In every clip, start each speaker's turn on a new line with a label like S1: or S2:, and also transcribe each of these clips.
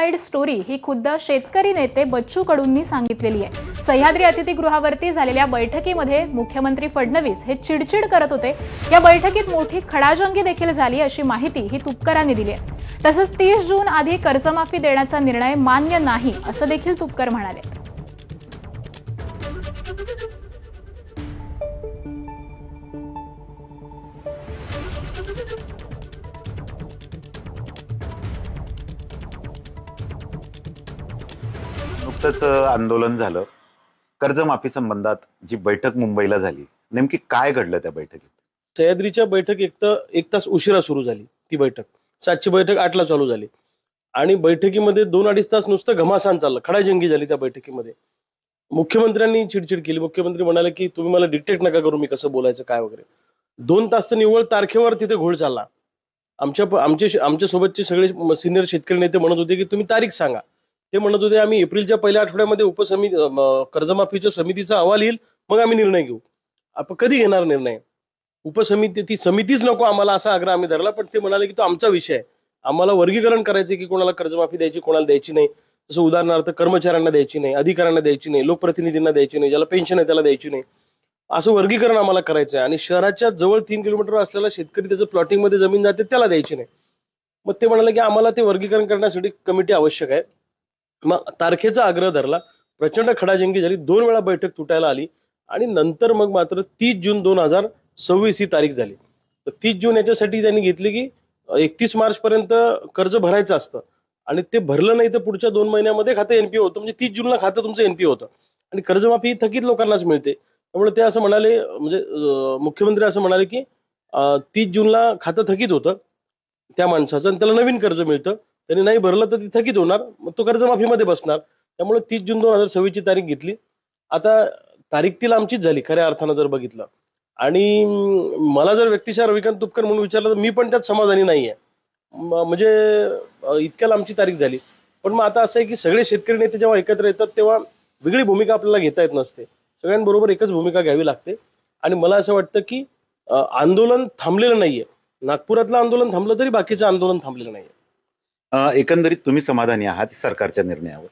S1: Inside story ही खुद्द शेतकरी नेते बच्चू कडूंनी सांगितलेली आहे. सह्याद्री अतिथीगृहावरती झालेल्या बैठकीमध्ये मुख्यमंत्री फडणवीस हे चिडचिड करत होते. या बैठकीत मोठी खडाजंगी देखील झाली अशी माहिती ही तुपकरांनी दिली आहे. तसंच तीस जून आधी कर्जमाफी देण्याचा निर्णय मान्य नाही असं देखील तुपकर म्हणाले.
S2: नुकतंच आंदोलन झालं. कर्जमाफी संबंधात जी बैठक मुंबईला झाली नेमकी काय घडलं त्या बैठकीत?
S3: सह्याद्रीच्या बैठक एक तर एक तास उशिरा सुरू झाली ती बैठक. सातची बैठक आठला चालू झाली. आणि बैठकीमध्ये दोन अडीच तास नुसतं घमासान चाललं खडाजंगी झाली त्या बैठकीमध्ये. मुख्यमंत्र्यांनी चिडचिड केली. मुख्यमंत्री म्हणाले की तुम्ही मला डिक्टेट नका करू मी कसं बोलायचं काय वगैरे. दोन तास तर निव्वळ तारखेवर तिथे घोळ चालला. आमच्या आमचे आमच्या सोबतचे सगळे सिनियर शेतकरी नेते म्हणत होते की तुम्ही तारीख सांगा. ते म्हणत होते आम्ही एप्रिलच्या पहिल्या आठवड्यामध्ये उपसमिती कर्जमाफीच्या समितीचा अहवाल येईल मग आम्ही निर्णय घेऊ. आपण कधी घेणार निर्णय? उपसमिती ती समितीच नको आम्हाला असा आग्रह आम्ही धरला पण ते म्हणाले की तो आमचा विषय आहे. आम्हाला वर्गीकरण करायचे की कोणाला कर्जमाफी द्यायची कोणाला द्यायची नाही. जसं उदाहरणार्थ कर्मचाऱ्यांना द्यायची नाही अधिकाऱ्यांना द्यायची नाही लोकप्रतिनिधींना द्यायची नाही ज्याला पेन्शन आहे त्याला द्यायची नाही. असं वर्गीकरण आम्हाला करायचं आहे आणि शहराच्या जवळ तीन किलोमीटर असलेला शेतकरी त्याचं प्लॉटिंगमध्ये जमीन जाते त्याला द्यायची नाही. मग ते म्हणाले की आम्हाला ते वर्गीकरण करण्यासाठी कमिटी आवश्यक आहे. मग तारखेचा आग्रह धरला. प्रचंड खडाजंगी झाली. दोन वेळा बैठक तुटायला आली. आणि नंतर मग मात्र तीस जून दोन हजार सव्वीस ही तारीख झाली. तर तीस जून याच्यासाठी त्यांनी घेतली की एकतीस मार्च पर्यंत कर्ज भरायचं असतं. आणि ते भरलं नाही तर पुढच्या दोन महिन्यामध्ये खातं एनपीओ होतं. म्हणजे तीस जूनला खातं तुमचं एनपीओ होतं. आणि कर्जमाफी ही थकीत लोकांनाच मिळते. त्यामुळे ते असं म्हणाले म्हणजे मुख्यमंत्री असं म्हणाले की तीस जूनला खातं थकीत होतं त्या माणसाचं आणि त्याला नवीन कर्ज मिळतं. त्यांनी नाही भरलं तर ती थकीत होणार. मग तो कर्जमाफीमध्ये बसणार. त्यामुळे तीस जून दोन हजार सव्वीसची तारीख घेतली. आता तारीख तिला आमचीच झाली खऱ्या अर्थानं जर बघितलं. आणि मला जर व्यक्तिशः रविकांत तुपकर म्हणून विचारलं तर मी पण त्यात समाधानी नाही आहे म्हणजे इतक्याला आमची तारीख झाली. पण मग आता असं आहे की सगळे शेतकरी नेते जेव्हा एकत्र येतात तेव्हा वेगळी भूमिका आपल्याला घेता येत नसते. सगळ्यांबरोबर एकच भूमिका घ्यावी लागते. आणि मला असं वाटतं की आंदोलन थांबलेलं नाहीये. नागपुरातलं आंदोलन थांबलं तरी बाकीचं आंदोलन थांबलेलं नाहीये.
S2: एकंदरीत तुम्ही समाधानी आहात सरकारच्या निर्णयावर?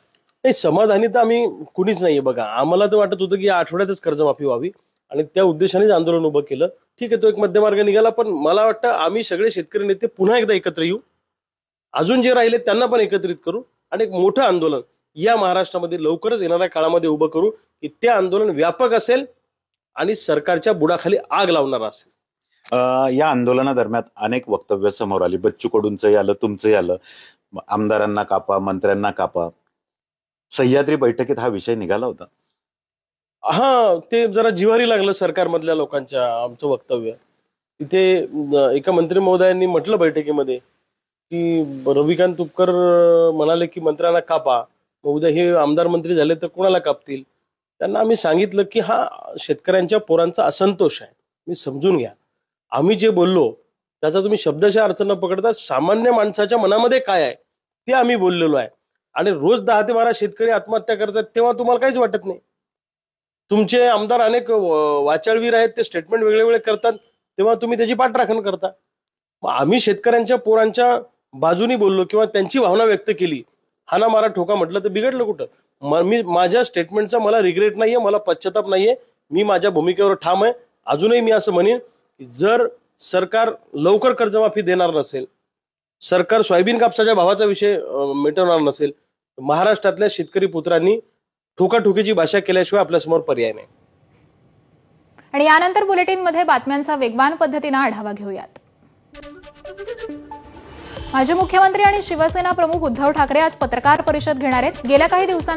S3: नाही समाधानी तर आम्ही कुणीच नाहीये बघा. आम्हाला तर वाटत होतं की या आठवड्यातच कर्जमाफी व्हावी आणि त्या उद्देशानेच आंदोलन उभं केलं. ठीक आहे तो एक मध्यमार्ग निघाला पण मला वाटतं आम्ही सगळे शेतकरी नेते पुन्हा एकदा एकत्र येऊ. अजून जे राहिले त्यांना पण एकत्रित करू आणि एक मोठं आंदोलन या महाराष्ट्रामध्ये लवकरच येणाऱ्या काळामध्ये उभं करू की ते आंदोलन व्यापक असेल आणि सरकारच्या बुडाखाली आग लावणार असेल.
S2: या आंदोलनादरम्यान अनेक वक्तव्य समोर आली. बच्चू कडूंचंही आलं तुमचंही आलं. आमदारांना कापा मंत्र्यांना कापा. सह्याद्री बैठकीत हा विषय निघाला होता.
S3: हा ते जरा जिवारी लागलं सरकारमधल्या लोकांच्या आमचं वक्तव्य. तिथे एका मंत्री महोदयांनी म्हटलं बैठकीमध्ये की रविकांत तुपकर म्हणाले की मंत्र्यांना कापा. मग उद्या हे आमदार मंत्री झाले तर कोणाला कापतील? त्यांना आम्ही सांगितलं की हा शेतकऱ्यांच्या पोरांचा असंतोष आहे. मी समजून घ्या. आम्ही जे बोललो त्याचा तुम्ही शब्दशः अर्थ न पकडता सामान्य माणसाच्या मनामध्ये काय आहे ते आम्ही बोललेलो आहे. आणि रोज दहा ते बारा शेतकरी आत्महत्या करतात तेव्हा तुम्हाला काहीच वाटत नाही. तुमचे आमदार अनेक वाचाळवीर आहेत ते स्टेटमेंट वेगळे वेगळे करतात तेव्हा तुम्ही त्याची पाठराखण करता. मग आम्ही शेतकऱ्यांच्या पोरांच्या बाजूनी बोललो किंवा त्यांची भावना व्यक्त केली हाना मारा ठोका म्हटलं तर बिघडलं कुठं? मी माझ्या स्टेटमेंटचा मला रिग्रेट नाहीये मला पश्चाताप नाहीये मी माझ्या भूमिकेवर ठाम आहे अजूनही मी असं म्हणेन जर सरकार लवकर कर्जमाफी देणार नसेल सरकार सोयाबीन कापसाच्या भावाचा विषय मिटवणार नसेल तर महाराष्ट्रातल्या शेतकरी पुत्रांनी ठोकाठोकीची भाषा केल्याशिवाय आपल्यासमोर पर्याय नाही.
S1: आणि यानंतर बुलेटिनमध्ये बातम्यांचा वेगवान पद्धतीनं आढावा घेऊयात. माजी मुख्यमंत्री आणि शिवसेना प्रमुख उद्धव ठाकरे आज पत्रकार परिषद घेणार आहेत. गेल्या काही दिवसांत